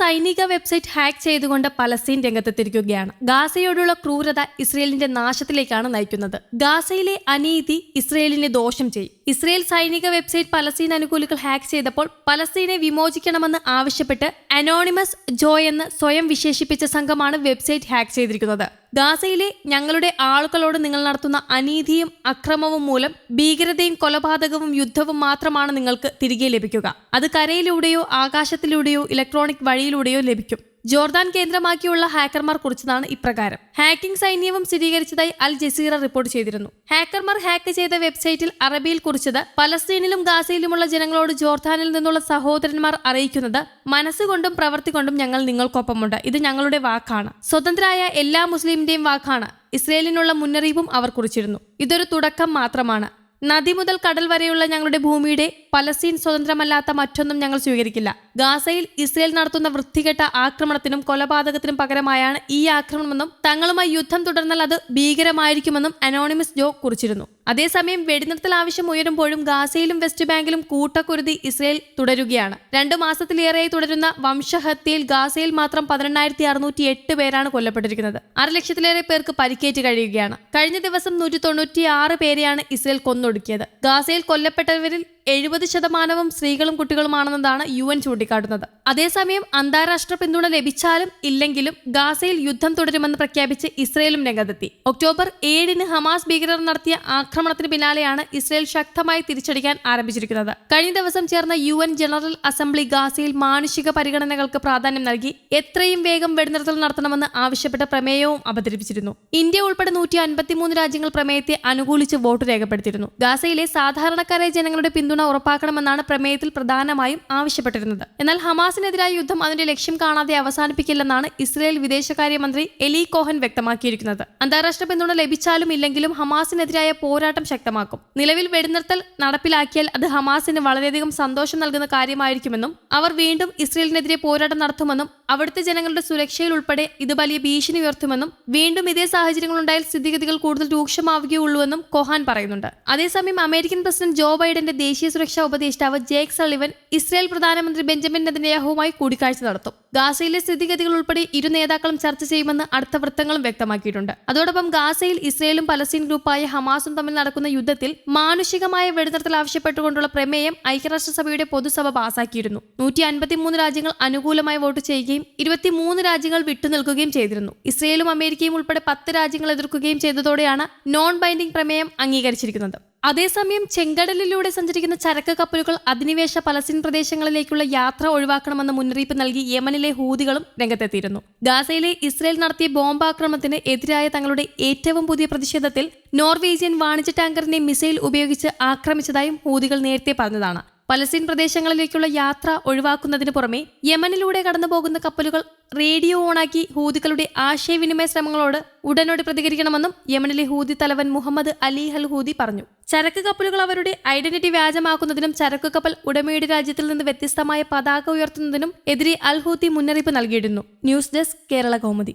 സൈനിക website hack ചെയ്തുകൊണ്ട് Palestine രംഗത്തെത്തിരിക്കുകയാണ് ഗാസയോടുള്ള ക്രൂരത ഇസ്രയേലിന്റെ നാശത്തിലേക്കാണ് നയിക്കുന്നത്. ഗാസയിലെ അനീതി ഇസ്രയേലിനെ ദോഷം ചെയ്യും. ഇസ്രയേൽ സൈനിക വെബ്സൈറ്റ് പലസ്തീൻ അനുകൂലികൾ ഹാക്ക് ചെയ്തപ്പോൾ പലസ്തീനെ വിമോചിക്കണമെന്ന് ആവശ്യപ്പെട്ട് അനോണിമസ് ജോയ് എന്ന് സ്വയം വിശേഷിപ്പിച്ച സംഘമാണ് വെബ്സൈറ്റ് ഹാക്ക് ചെയ്തിരിക്കുന്നത്. ഗാസയിലെ ഞങ്ങളുടെ ആളുകളോട് നിങ്ങൾ നടത്തുന്ന അനീതിയും അക്രമവും മൂലം ഭീകരതയും കൊലപാതകവും യുദ്ധവും മാത്രമാണ് നിങ്ങൾക്ക് തിരികെ ലഭിക്കുക. അത് കരയിലൂടെയോ ആകാശത്തിലൂടെയോ ഇലക്ട്രോണിക് വഴിയിലൂടെയോ ലഭിക്കും. ജോർദാൻ കേന്ദ്രമാക്കിയുള്ള ഹാക്കർമാർ കുറിച്ചതാണ് ഇപ്രകാരം. ഹാക്കിംഗ് സൈന്യവും സ്ഥിരീകരിച്ചതായി അൽ ജസീറ റിപ്പോർട്ട് ചെയ്തിരുന്നു. ഹാക്കർമാർ ഹാക്ക് ചെയ്ത വെബ്സൈറ്റിൽ അറബിയിൽ കുറിച്ചത് പലസ്തീനിലും ഗാസയിലുമുള്ള ജനങ്ങളോട് ജോർദാനിൽ നിന്നുള്ള സഹോദരന്മാർ അറിയിക്കുന്നത് മനസ്സുകൊണ്ടും പ്രവൃത്തി കൊണ്ടും ഞങ്ങൾ നിങ്ങൾക്കൊപ്പമുണ്ട്. ഇത് ഞങ്ങളുടെ വാക്കാണ്. സ്വതന്ത്രരായ എല്ലാ മുസ്ലിമിന്റെയും വാക്കാണ്. ഇസ്രയേലിനുള്ള മുന്നറിയിപ്പും അവർ കുറിച്ചിരുന്നു. ഇതൊരു തുടക്കം മാത്രമാണ്. നദി മുതൽ കടൽ വരെയുള്ള ഞങ്ങളുടെ ഭൂമിയുടെ പലസ്തീൻ സ്വതന്ത്രമല്ലാത്ത മറ്റൊന്നും ഞങ്ങൾ സ്വീകരിക്കില്ല. ഗാസയിൽ ഇസ്രയേൽ നടത്തുന്ന വൃത്തികെട്ട ആക്രമണത്തിനും കൊലപാതകത്തിനും പകരമായാണ് ഈ ആക്രമണമെന്നും തങ്ങളുമായി യുദ്ധം തുടർന്നാൽ അത് ഭീകരമായിരിക്കുമെന്നും അനോണിമസ് ജോ കുറിച്ചിരുന്നു. അതേസമയം വെടിനിർത്തൽ ആവശ്യം ഉയരുമ്പോഴും ഗാസയിലും വെസ്റ്റ് ബാങ്കിലും കൂട്ടക്കുരുതി ഇസ്രയേൽ തുടരുകയാണ്. രണ്ടു മാസത്തിലേറെയായി തുടരുന്ന വംശഹത്യയിൽ ഗാസയിൽ മാത്രം പതിനെണ്ണായിരത്തി അറുന്നൂറ്റി എട്ട് പേരാണ് കൊല്ലപ്പെട്ടിരിക്കുന്നത്. അര ലക്ഷത്തിലേറെ പേർക്ക് പരിക്കേറ്റ് കഴിയുകയാണ്. കഴിഞ്ഞ ദിവസം നൂറ്റി തൊണ്ണൂറ്റി ആറ് പേരെയാണ് ഇസ്രയേൽ കൊന്നൊടുക്കിയത്. ഗാസയിൽ കൊല്ലപ്പെട്ടവരിൽ എഴുപത് ശതമാനവും സ്ത്രീകളും കുട്ടികളുമാണെന്നതാണ് യു എൻ ചൂണ്ടിക്കാട്ടുന്നത്. അതേസമയം അന്താരാഷ്ട്ര പിന്തുണ ലഭിച്ചാലും ഇല്ലെങ്കിലും ഗാസയിൽ യുദ്ധം തുടരുമെന്ന് പ്രഖ്യാപിച്ച് ഇസ്രയേലും രംഗത്തെത്തി. ഒക്ടോബർ ഏഴിന് ഹമാസ് ഭീകരർ നടത്തിയ ആക്രമണത്തിന് പിന്നാലെയാണ് ഇസ്രയേൽ ശക്തമായി തിരിച്ചടിക്കാൻ ആരംഭിച്ചിരിക്കുന്നത്. കഴിഞ്ഞ ദിവസം ചേർന്ന യു ജനറൽ അസംബ്ലി ഗാസയിൽ മാനുഷിക പരിഗണനകൾക്ക് പ്രാധാന്യം നൽകി എത്രയും വേഗം വെടിനിർത്തൽ നടത്തണമെന്ന് ആവശ്യപ്പെട്ട പ്രമേയവും അവതരിപ്പിച്ചിരുന്നു. ഇന്ത്യ ഉൾപ്പെടെ നൂറ്റി അൻപത്തിമൂന്ന് രാജ്യങ്ങൾ പ്രമേയത്തെ അനുകൂലിച്ച് വോട്ട് രേഖപ്പെടുത്തിയിരുന്നു. ഗാസയിലെ സാധാരണക്കാരായ ജനങ്ങളുടെ പിന്തുണ ഉറപ്പാക്കണമെന്നാണ് പ്രമേയത്തിൽ പ്രധാനമായും ആവശ്യപ്പെട്ടിരുന്നത്. എന്നാൽ ഹമാസിനെതിരായ യുദ്ധം അതിന്റെ ലക്ഷ്യം കാണാതെ അവസാനിപ്പിക്കില്ലെന്നാണ് ഇസ്രയേൽ വിദേശകാര്യമന്ത്രി എലി കോഹൻ വ്യക്തമാക്കിയിരിക്കുന്നത്. അന്താരാഷ്ട്ര പിന്തുണ ലഭിച്ചാലും ഇല്ലെങ്കിലും ഹമാസിനെതിരായ പോരാട്ടം ശക്തമാക്കും. നിലവിൽ വെടിനിർത്തൽ നടപ്പിലാക്കിയാൽ അത് ഹമാസിന് വളരെയധികം സന്തോഷം നൽകുന്ന കാര്യമായിരിക്കുമെന്നും അവർ വീണ്ടും ഇസ്രയേലിനെതിരെ പോരാട്ടം നടത്തുമെന്നും അവിടുത്തെ ജനങ്ങളുടെ സുരക്ഷയിൽ ഉൾപ്പെടെ ഇത് വലിയ ഭീഷണി ഉയർത്തുമെന്നും വീണ്ടും ഇതേ സാഹചര്യങ്ങളുണ്ടായാൽ സ്ഥിതിഗതികൾ കൂടുതൽ രൂക്ഷമാവുകയുള്ളൂവെന്നും കൊഹാൻ പറയുന്നുണ്ട്. അതേസമയം അമേരിക്കൻ പ്രസിഡന്റ് ജോ ബൈഡന്റെ ദേശീയ സുരക്ഷാ ഉപദേഷ്ടാവ് ജേക്ക് സളിവൻ ഇസ്രായേൽ പ്രധാനമന്ത്രി ബെഞ്ചമിൻ നെതന്യാഹുവുമായി കൂടിക്കാഴ്ച നടത്തും. ഗാസയിലെ സ്ഥിതിഗതികൾ ഉൾപ്പെടെ ഇരു നേതാക്കളും ചർച്ച ചെയ്യുമെന്ന് അടുത്ത വൃത്തങ്ങളും വ്യക്തമാക്കിയിട്ടുണ്ട്. അതോടൊപ്പം ഗാസയിൽ ഇസ്രയേലും പലസ്തീൻ ഗ്രൂപ്പായ ഹമാസും തമ്മിൽ നടക്കുന്ന യുദ്ധത്തിൽ മാനുഷികമായ വെടിനിർത്തൽ ആവശ്യപ്പെട്ടുകൊണ്ടുള്ള പ്രമേയം ഐക്യരാഷ്ട്രസഭയുടെ പൊതുസഭ പാസാക്കിയിരുന്നു. നൂറ്റി അൻപത്തിമൂന്ന് രാജ്യങ്ങൾ അനുകൂലമായി വോട്ട് ചെയ്യുകയും ഇരുപത്തിമൂന്ന് രാജ്യങ്ങൾ വിട്ടുനിൽക്കുകയും ചെയ്തിരുന്നു. ഇസ്രയേലും അമേരിക്കയും ഉൾപ്പെടെ പത്ത് രാജ്യങ്ങൾ എതിർക്കുകയും ചെയ്തതോടെയാണ് നോൺ ബൈൻഡിംഗ് പ്രമേയം അംഗീകരിച്ചിരിക്കുന്നത്. അതേസമയം ചെങ്കടലിലൂടെ സഞ്ചരിക്കുന്ന ചരക്ക് കപ്പലുകൾ അധിനിവേശ പലസ്തീൻ പ്രദേശങ്ങളിലേക്കുള്ള യാത്ര ഒഴിവാക്കണമെന്ന മുന്നറിയിപ്പ് നൽകി യമനിലെ ഹൂതികളും രംഗത്തെത്തിയിരുന്നു. ഗാസയിലെ ഇസ്രയേൽ നടത്തിയ ബോംബാക്രമണത്തിന് എതിരായ തങ്ങളുടെ ഏറ്റവും പുതിയ പ്രതിഷേധത്തിൽ നോർവേജിയൻ വാണിജ്യ ടാങ്കറിനെ മിസൈൽ ഉപയോഗിച്ച് ആക്രമിച്ചതായും ഹൂതികൾ നേരത്തെ പറഞ്ഞതാണ്. പലസ്തീൻ പ്രദേശങ്ങളിലേക്കുള്ള യാത്ര ഒഴിവാക്കുന്നതിന് പുറമെ യമനിലൂടെ കടന്നുപോകുന്ന കപ്പലുകൾ റേഡിയോ ഓണാക്കി ഹൂതികളുടെ ആശയവിനിമയ ശ്രമങ്ങളോട് ഉടനോട് പ്രതികരിക്കണമെന്നും യമനിലെ ഹൂതി തലവൻ മുഹമ്മദ് അലി ഹൽ ഹൂതി പറഞ്ഞു. ചരക്ക് കപ്പലുകൾ അവരുടെ ഐഡന്റിറ്റി വ്യാജമാക്കുന്നതിനും ചരക്ക് കപ്പൽ ഉടമയുടെ രാജ്യത്തിൽ നിന്ന് വ്യത്യസ്തമായ പതാക ഉയർത്തുന്നതിനും എതിരെ അൽ മുന്നറിയിപ്പ് നൽകിയിരുന്നു. News desk Kerala Kaumudi.